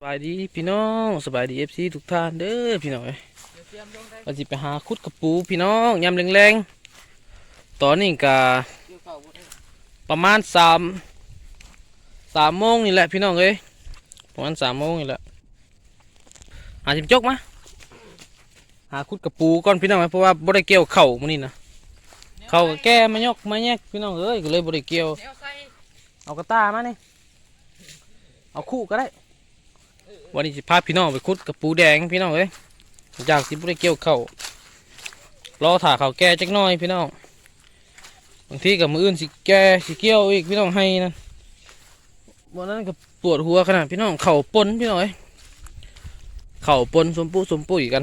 สบายดีพี่น้องสบายดีเอฟซีทุกท่านเด้อพี่น้องเอ้ยวันจิไปหาคุดกระปูพี่น้องยำแรงๆตอนนี้ก็ประมาณสามสามโมงนี่แหละพี่น้องเอ้ยประมาณสามโมงนี่แหละหาจิมจกมาหาคุดกระปูก่อนพี่น้องเอ้ยเพราะว่าบ่ได้เกียวเข่ามื้อนี้นะเข่าแก้มายกมาแยกพี่น้องเอ้ยก็เลยบ่ได้เกียวเอากระตามานี่เอาคู่ก็ได้ วันนี้สิพาพี่น้องไปคุดกับปูแดงพี่น้องเอ้ยจากสิบุได้เกี่ยวเขาวรอถ่าเขาแก่จักน่อยพี่น้องบางทีกับมืออื่นสิแก่สิเกี่ยวอีกพี่น้องให้นั่นวันนั้นก็ปวดหัวขนาดพี่น้องเข่าปนพี่น้องเอ้ยเข่าปนสมปุสมปุ๋ยกัน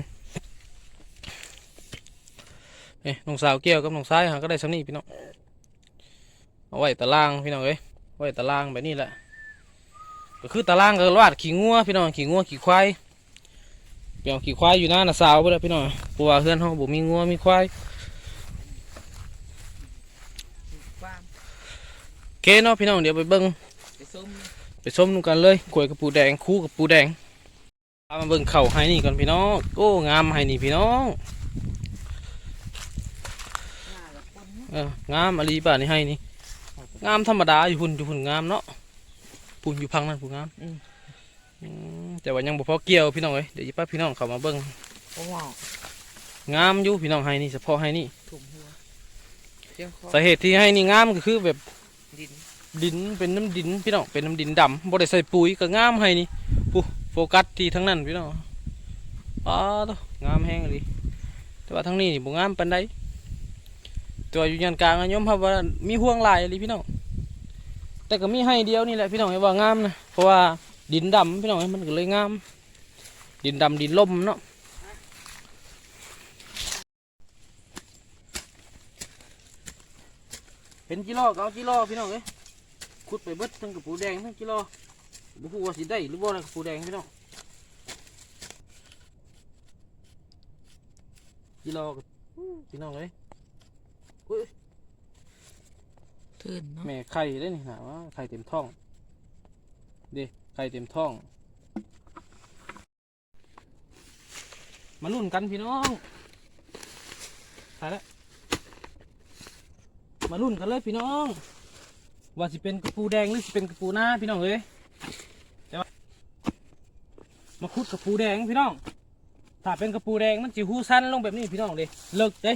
เอ้น้องสาวเกี่ยวกับน้องซ้ายหาก็ได้สำนีพี่น้องเอาไว้ตารางพี่น้องเอ้ยไว้ตารางแบบนี้แหละ ก็คือตารางก็วาดขี่งัวพี่น้องขี่งัวขี่ควายเปียงขี่ควายอยู่หน้าน่ะสาวไปเลยพี่น้องเพราะว่าเพื่อนเขาบ่มีงัวมีควายโอเคเนาะพี่น้องเดี๋ยวไปเบิ้งไปส้มไปส้มนูกันเลยกล้วยกับปูแดงคู่กับปูแดงพามาเบิ้งเข่าให้นี่ก่อนพี่น้องโอ้งามให้นี่พี่น้องเอองามอลีป่านี่ให้นี่งามธรรมดาอยู่หุ่นอยู่หุ่นงามเนาะ ปุ่นอยู่พังนั่นปุ่นงามอืมแต่ว่ายังบ่พอเกี่ยวพี่น้องเอ้ยเดี๋ยวอีป้าพี่น้องเข้ามาเบิ้งโอ้ว้าวงามอยู่พี่น้องให้นี่เฉพาะให้นี่ถุงหัวเจียงคอสาเหตุที่ให้นี่งามก็คือแบบดินดินเป็นน้ำดินพี่น้องเป็นน้ำดินดำบ่ได้ใส่ปุ๋ยก็งามให้นี่ปุ๊โฟกัสที่ทั้งนั้นพี่น้องอ๋อตัวงามแห้งเลยแต่ว่าทั้งนี้นี่บ่งามปานใดแต่ว่าอยู่ยันกลางอะยอมรับว่ามีห่วงหลายเลยพี่น้อง แต่ก็มีให้เดียวนี่แหละพี่น้องไอ้ว่างามนะเพราะว่าดินดำพี่น้องมันก็เลยงาม ดินดำดินล่มเนาะเป็นกิโลก็เอากิโลพี่น้องเอ้ยขุดไปเบิดทั้งกระปูแดงทั้งกิโลบุหัวสิได้หรือบ่นะกระปูแดงพี่น้องกิโลก็พี่น้องเอ้ย อุ้นเนาะแม่ไข่ได้นี่นะว่าไข่เต็มท้องเด็ไข่เต็มท้อง มาลุ้นกันพี่น้องถ่ายแล้วมาลุ้นกันเลยพี่น้อง ว่าสิเป็นกระปูแดงหรือสิเป็นกระปูหน้าพี่น้องเอ้ยแต่ว่ามาคุดกระปูแดงพี่น้อง ถ้าเป็นกระปูแดงมันจะหูสั้นลงแบบนี้พี่น้องเลยเลิกเด้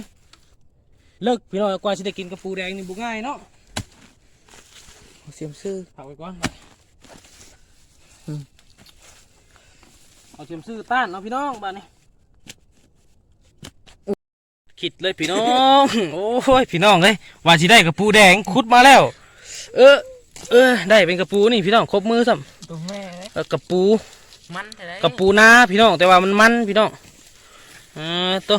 เลิกพี่น้องกว่าจะได้กินกระปูแดงนี่บุง่ายเนาะ สียมซื้อผักไปก่อนอืมเอาเทียมซื้อต้านเนาะพี่น้องบ้านนี้ขิดเลยพี่น้อง โอ้ยพี่น้องเลยว่าสิได้กระปูแดงขุดมาแล้ว เออเออได้เป็นกระปูนี่พี่น้องครบมือซ้ตัวแม่ำเออกระปูมันแต่ได้กระปูนาพี่น้องแต่ว่ามันมันพี่น้องอ่าตัว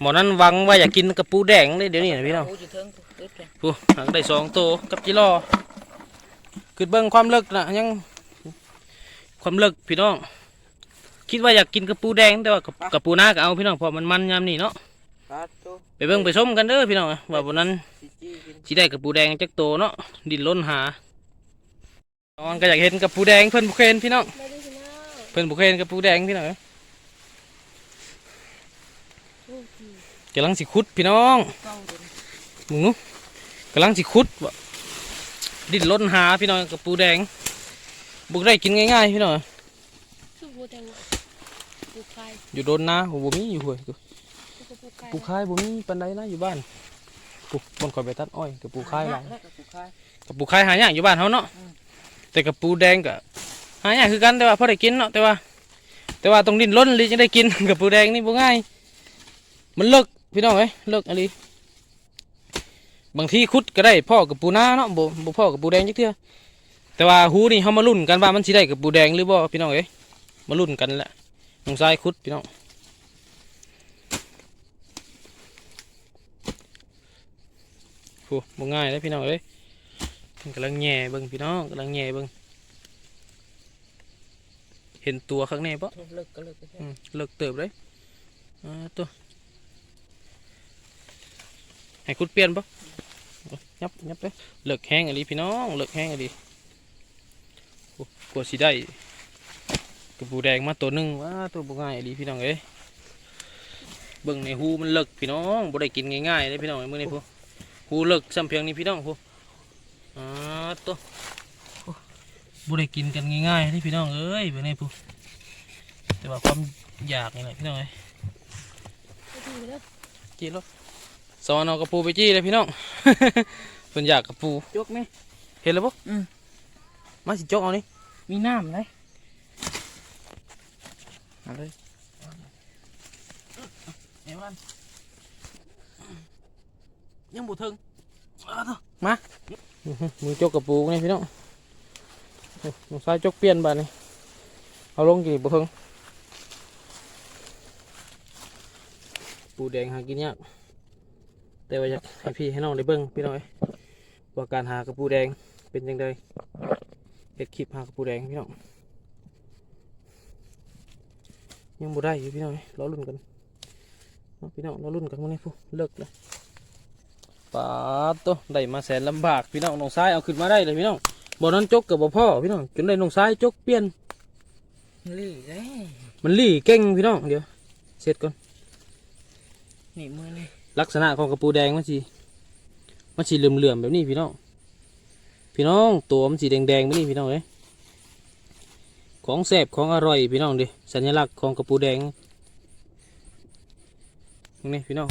หมอนั้นหวังว่าอยากกินกระปูแดงเลยเดี๋ยวนี้นะพี่น้องโอ้ยเทิงตึ๊ดเลยผู้หางได้สองตัวกับจิรอ คือเบิ้งความเลิกนะยัง ความเลิกพี่น้อง คิดว่าอยากกินกระปูแดงแต่ว่ากระกระปูนาก็เอาพี่น้องเพราะมันมันยามนี่เนาะ ปลาตัวไปเบิ้งไปส้มกันเด้อพี่น้องว่าวันนั้นสิจี้กินสิได้กระปูแดงจักโตเนาะดินล้นหาตอนก็อยากเห็นกระปูแดงเพิ่นบุเคเห็นพี่น้องไม่ได้พี่น้องเพิ่นบุเคเห็นกระปูแดงพี่น้องลูกพี่กำลังสิขุดพี่น้องเก้าเดือนมึงนู้กำลังสิขุดบ่ ดินล้นหาพี่น้องกระปูแดง บุกได้กินง่ายๆพี่น้องอบัวแดงปูไข่อยู่โดนนาผมบ่มีอยู่ห่วยปูคายบ่มีปันใดนะอยู่บ้านปูบนคอยไปตัดอ้อยกับปูคายหลายกับปูคายหายากอยู่บ้านเฮาเนาะแต่กับปูแดงก็หายากคือกันแต่ว่าพอได้กินเนาะแต่ว่า แต่ว่าต้องดิ้นรนเลยจะได้กินกับปูแดงนี่บ่ง่าย มันเลิกพี่น้องเอ้ยเลิกอะไร บางทีคุดก็ได้พ่อกับปูนาเนาะบ่บ่พ่อกับปูแดงจักเทื่อแต่ว่าหูนี่เฮามาลุ้นกันว่ามันสิได้กับปูแดงหรือบ่พี่น้องเอ้ยมาลุ้นกันแหละน้องชายคุดพี่น้องโอ้บ่ง่ายเลยพี่น้องเอ้ยมันกำลังแหย่เบิ่งพี่น้องกำลังแหย่เบิ่งเห็นตัวข้างในปะเลิกก็เลิกก็ใช่อืมเลิกเติบเลยอ่าตัวให้คุดเปลี่ยนปะเอา ยับยับเลยเลิกแห้งอะไรพี่น้องเลิกแห้งอะไรโอ้กลัวสิได้กระปูแดงมาตัวหนึงว้าตัวบ่ง่ายดีพี่น้องเอ้ยเบิ่งในหูมันเลิกพี่น้องบ่ได้กินง่ายๆเลยพี่น้องเอ้ยมื้อนี้พูหูเลิกซ้ำเพียงนี้พี่น้องพูอ่าตัวโอ้บ่ได้กินกันง่ายๆเลยพี่น้องเอ้ยเบิ่งนี่พูแต่ว่าความอยากนี่แหละพี่น้องเอ้ยไปดูแล้วจี้รถส อนเอากระปูไปจี้เลยพี่น้อง เพิ่นอยากกระปู จกไหม เห็นแล้วปะอืม มาสิจกเอานี่มีน้ำเลยเอาเลยเอ้วันยังบ่ถึงเอาเถอะมาอื้อหือมือจกกระปูนี่พี่น้องโอ้น้องสายจกเปลี่ยนบาดนี่เอาลงกี่บ่ถึงปูแดงหากินยาก แต่ว่าอยากให้พี่ให้น้องได้เบิ่งพี่น้องเอ้ยว่าการหากระปูแดงเป็นยังไงเฮ็ดคลิปหากระปูแดงพี่น้องยังบ่ได้อยู่พี่น้องเอ้ยรอลุ้นกันเอาพี่น้องเรารุ่นกันวันนี้พูเลิกเลยปาดโตัวได้มาแสนลำบากพี่น้องน้องซ้ายเอาขึ้นมาได้เลยพี่น้องบ่อนั้นจกกับบ่พ่อพี่น้องจนได้น้องซ้ายจกเปลี่ยนลี่เลยมันลี่เก่งพี่น้องเดี๋ยวเสร็จก่อนนี่มือนี่ ลักษณะของกระปูแดงมันสีมันสีเหลื่อมๆแบบนี้พี่น้อง พี่น้องตัวมันสีแดงๆแบบนี้พี่น้องเอ้ยของแซ่บของอร่อยพี่น้องดิสัญลักษณ์ของกระปูแดงนี่พี่น้อง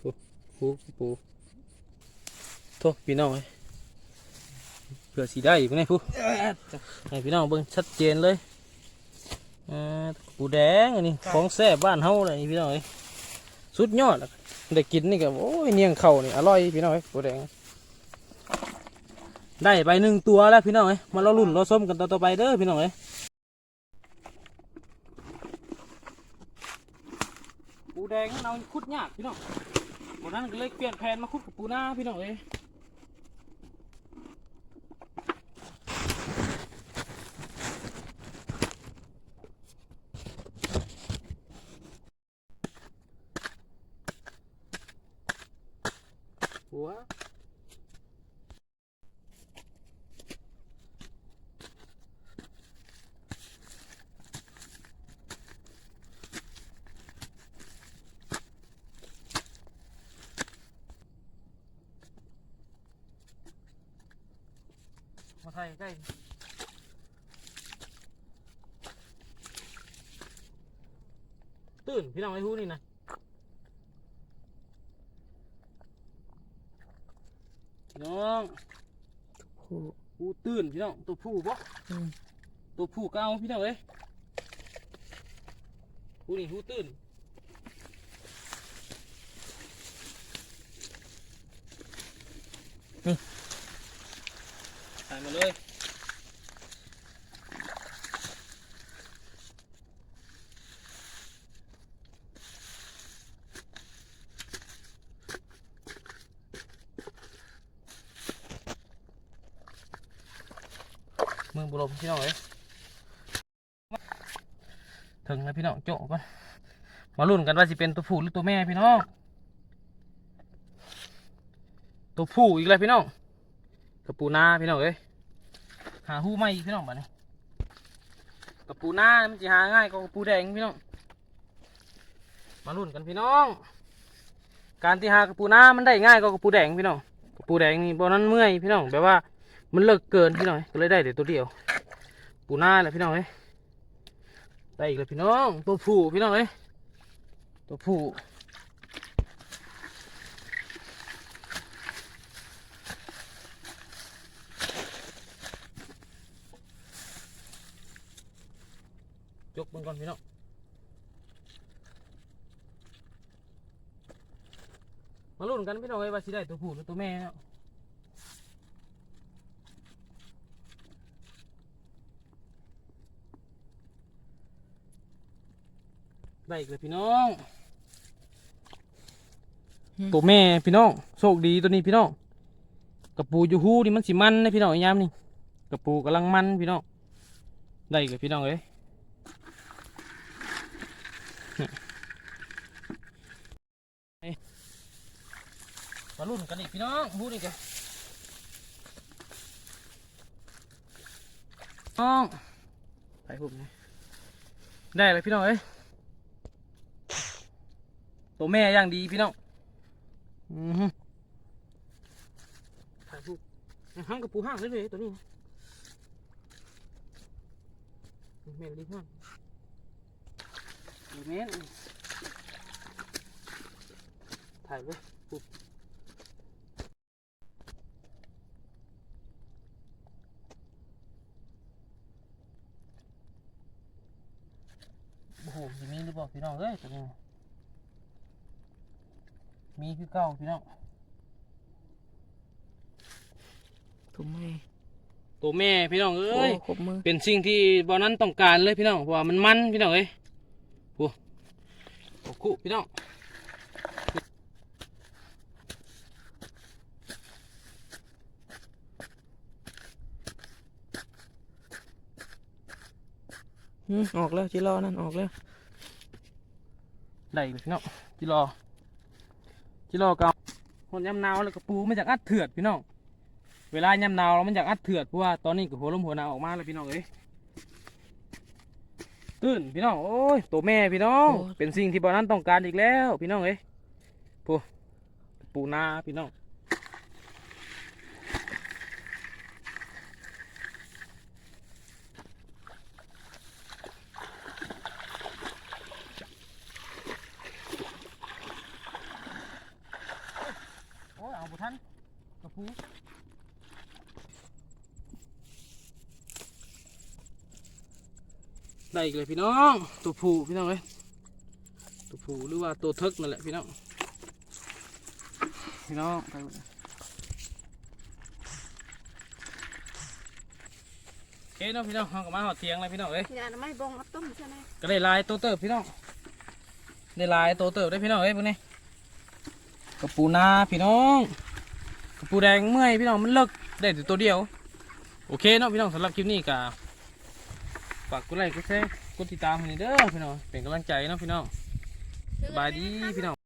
ปูปูปูโทษพี่น้องเอ้ยเผื่อสีได้พี่น้องผู้ให้พี่น้องเบิ่งชัดเจนเลยอ่ากระปูแดงอันนี้ของแซ่บบ้านเฮาเลยพี่น้องเอ้ย สุดยอดได้กินนี่ก็โอ้ยเนียงเข่านี่อร่อยพี่น้องไอ้ปูแดงได้ไปหนึ่งตัวแล้วพี่น้องเอ้ยมาเราลุ่นเราส้มกันต่อต่อไปเด้อพี่น้องเอ้ยปูแดงเราคุดยากพี่น้องวันนั้นก็เลยเปลี่ยนแผนมาคุดกับปูหน้าพี่น้องเอ้ หัว มาไทยใกล้ตื่นพี่น้องไอ้หูนี่นะ พี่น้ องผู้ผู้ตื่นพี่น้องตัวผู้ปะตัวผู้ก็เอาพี่น้องเอ้ยผู้นี่ผู้ตื่นนี่ใส่มาเลย มพี่น้องเอ้ยถึงแล้วพี่น้องโจก่อนมาลุ้นกันว่าสิเป็นตัวผู้หรือตัวแม่พี่น้อง ตัวผู้อีกแล้วพี่น้องกระปูนาพี่น้องเอ้ยหาหู้ไม่พี่น้องบ้านี้กระปูนามันจะหาง่ายกว่ากระปูแดงพี่น้อง มาลุ้นกันพี่น้อง การที่หากระปูนามันได้ง่ายกว่ากระปูแดงพี่น้องกระปูแดงนี่บนนั้นเมื่อยพี่น้องแบบว่ามันเลิกเกินพี่น้องก็เลยได้แต่ตัวเดียว ปูหน้าแหละพี่น้องเอ้ยได้อีกแล้วพี่น้อง ตัวผู้พี่น้องเอ้ยตัวผู้ยกมันก่อนพี่น้องมาลุ้นกันพี่น้องเอ้ยว่าสิได้ตัวผู้หรือตัวแม่เนาะ ได้อีกเลยพี่น้องตัวแม่พี่น้องโชคดีตัวนี้พี่น้องกระปูอยู่หูนี่มันสิมันนะพี่น้องไอ้ยามนี่กระปูกำลังมันพี่น้องได้อีกเลยพี่น้องเอ้ยนี่เอ้ยมาลุ้นกันอีกพี่น้องหูนี่กันน้องไปผมนะได้เลยพี่น้องเอ้ย ตัวแม่อย่างดีพี่น้องอือฮึถ่ายรูปห้างกับปูห้างเลยเลยตัวนี้นะแม่นดีห้างอีแม่นถ่ายไว้ปุ๊บโอ้โหสิมีหรือเปล่าพี่น้องเอ้ยตัวนี้นะ มีคือเก่าพี่น้องถุงมือตัวแม่พี่น้องเอ้ยโครบมือ เป็นสิ่งที่บอนั้นต้องการเลยพี่น้องเพราะว่ามันมันพี่น้องเอ้ยโอ้โอ้คุพี่น้องอืมออกแล้วจิรอนั่นออกแล้ว ได้เลยพี่น้องจิรอ จิรอเกาคนยำนาวแล้วก็ปูมันจากอัดเถือดพี่น้องเวลายำนาวแล้วมันจากอัดเถือดเพราะว่าตอนนี้ก็หัวลมหัวหนาวออกมาแล้วพี่น้องเอ้ยตื่นพี่น้องโอ้ยตัวแม่พี่น้องเป็นสิ่งที่บอนั้นต้องการอีกแล้ว พี่น้องเอ้ยปูปูนาพี่น้อง โอ้ยเอาบุ ทันกระปูได้อีกเลยพี่น้อง ตัวผูพี่น้องเอ้ยตัวผูหรือว่าตัวเทิกนั่นแหละพี่น้อง พี่น้องไปหมดเลยโอเคเนาะพี่น้องเราก็มาหอดเทียงเลยพี่น้องเอ้ยอย่าไม่บงมาต้มใช่ไหมก็ได้ลายโตเติบพี่น้อง ได้ลายโตเติบได้พี่น้องเอ้ยพวกนี้กระปูนาพี่น้องกระ ปูแดงเมื่อยพี่น้องมันเลิกได้แต่ตัวเดียว โอเคเนาะพี่น้องสำหรับคลิปนี้ก็ฝากกดไลค์กดแชร์กดติดตามให้หน่อยเด้อพี่น้องเป็นกำลังใจเนาะพี่น้องสบายดีพี่น้อง